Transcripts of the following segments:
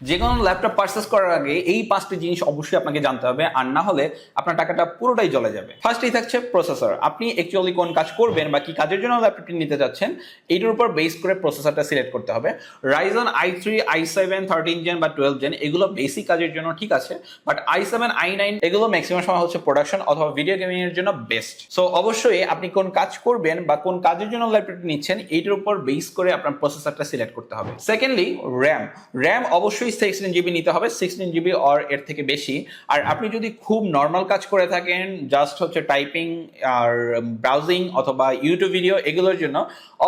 যে কোনো laptop purchase করার আগে এই পাঁচটি জিনিস অবশ্যই আপনাকে জানতে হবে, আর না হলে আপনার টাকাটা পুরোটাই চলে যাবে। ফার্স্টেই থাকছে প্রসেসর আপনি অ্যাকচুয়ালি কোন কাজ করবেন বা কি কাজের জন্য ল্যাপটপটি নিতে যাচ্ছেন এইটার উপর বেস করে প্রসেসরটা সিলেক্ট করতে হবে। Ryzen i three i seven thirteen gen বা টুয়েলভ জেন এগুলো বেসিক কাজের জন্য ঠিক আছে but i seven i nine এগুলো ম্যাক্সিমাম সময় হচ্ছে প্রোডাকশন অথবা ভিডিও গেমিং এর জন্য বেস্ট সো অবশ্যই আপনি কোন কাজ করবেন বা কোন কাজের জন্য ল্যাপটপটি নিচ্ছেন, এইটার উপর বেস করে আপনার প্রসেসরটা সিলেক্ট করতে হবে। সেকেন্ডলি র্যাম র্যাম অবশ্যই সিক্সটিন জিবি নিতে হবে সিক্সটিন জিবি অর এর থেকে বেশি। আর আপনি যদি খুব নর্মাল কাজ করে থাকেন জাস্ট হচ্ছে টাইপিং আর ব্রাউজিং অথবা ইউটিউব ভিডিও এগুলোর জন্য,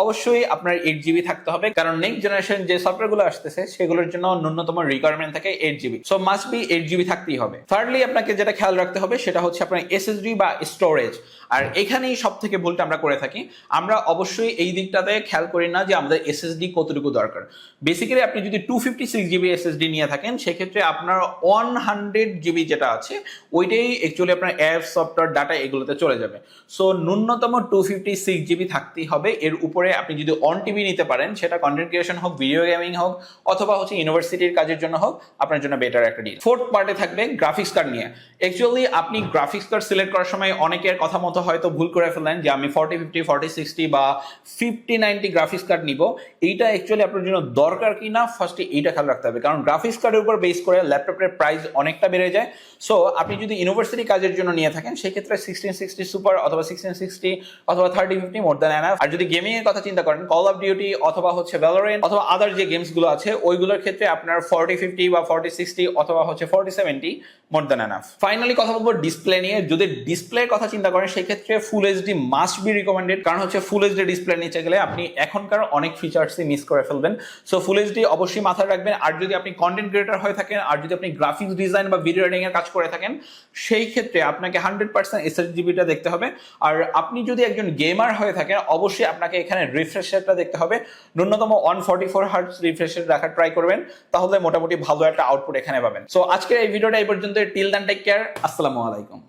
অবশ্যই আপনার এইট জিবি থাকতে হবে। কারণ নেক্সট জেনারেশন যে সফটওয়্যারগুলো আসতেছে, সেগুলোর জন্য ন্যূনতম রিকোয়ারমেন্ট থাকে eight GB so must be eight GB থাকতেই হবে। থার্ডলি আপনাকে যেটা খেয়াল রাখতে হবে, সেটা হচ্ছে আপনার এসএসডি বা স্টোরেজ আর এখানেই সব থেকে ভুলটা আমরা করে থাকি। আমরা অবশ্যই এই দিকটাতে খেয়াল করি না যে আমাদের এসএসডি কতটুকু দরকার। বেসিক্যালি আপনি যদি two fifty six GB SSD নিয়ে থাকেন, সেক্ষেত্রে আপনার ওয়ান হান্ড্রেড জিবি যেটা আছে, ওইটাই অ্যাকচুয়ালি আপনার অ্যাপ সফটওয়্যার ডাটা এগুলোতে চলে যাবে। সো ন্যূনতম টু ফিফটি সিক্স জিবি থাকতেই হবে। এর উপরে আপনি যদি অন টিভি নিতে পারেন, সেটা কন্টেন্ট ক্রিয়েশন হোক ভিডিও গেমিং হোক, অথবা হচ্ছে ইউনিভার্সিটির কাজের জন্য হোক, আপনার জন্য বেটার একটা ডিল ফোর্থ পার্টে থাকবে গ্রাফিক্স কার্ড নিয়ে। অ্যাকচুয়ালি আপনি গ্রাফিক্স কার্ড সিলেক্ট করার সময় অনেকের কথা মতো হয়তো ভুল করে ফেলেন যে, আমি ফর্টি ফিফটি ফর্টি সিক্সটি বা ফিফটি নাইনটি গ্রাফিক্স কার্ড নিব। এইটা অ্যাকচুয়ালি আপনার জন্য দরকার কি না ফার্স্টে এইটা খেয়াল রাখতে হবে। কারণ গ্রাফিক্স কার্ডের উপর বেস করে ল্যাপটপের প্রাইস অনেকটা বেড়ে যায়। সো আপনি যদি ইউনিভার্সিটি কাজের জন্য নিয়ে থাকেন, সেক্ষেত্রে সিক্সটিন সিক্সটি সুপার অথবা সিক্সটিন সিক্সটি অথবা thirty fifty more than enough আর যদি গেমিং এর কথা চিন্তা করেন কল অফ ডিউটি অথবা হচ্ছে ভ্যালোরেন্ট অথবা আদার যে গেমসগুলো আছে, ওইগুলোর ক্ষেত্রে আপনার ফর্টি ফিফটি বা ফর্টি সিক্সটি অথবা হচ্ছে forty seventy more than enough finally কথা বলব ডিসপ্লে নিয়ে। যদি ডিসপ্লের কথা চিন্তা করেন, সেক্ষেত্রে full HD must be recommended কারণ হচ্ছে ফুল এইচডি ডিসপ্লে নিচে গেলে আপনি এখনকার অনেক ফিচার্সই মিস করে ফেলবেন। সো ফুল এইচডি অবশ্যই মাথায় রাখবেন। আর যদি আপনি কন্টেন্ট ক্রিয়েটার হয়ে থাকেন, আর যদি আপনি গ্রাফিক্স ডিজাইন বা ভিডিও এডিটিং এর কাজ করে থাকেন, সেই ক্ষেত্রে আপনাকে হান্ড্রেড পার্সেন্ট এসএসজিবিটা দেখতে হবে। আর আপনি যদি একজন গেমার হয়ে থাকেন, অবশ্যই আপনাকে এখানে রিফ্রেশারটা দেখতে হবে। ন্যূনতম one forty four hertz refresher রাখার ট্রাই করবেন, তাহলে মোটামুটি ভালো একটা আউটপুট এখানে পাবেন। সো আজকের এই ভিডিওটা এই পর্যন্ত টিল দ্যান টেক কেয়ার আসসালামু আলাইকুম।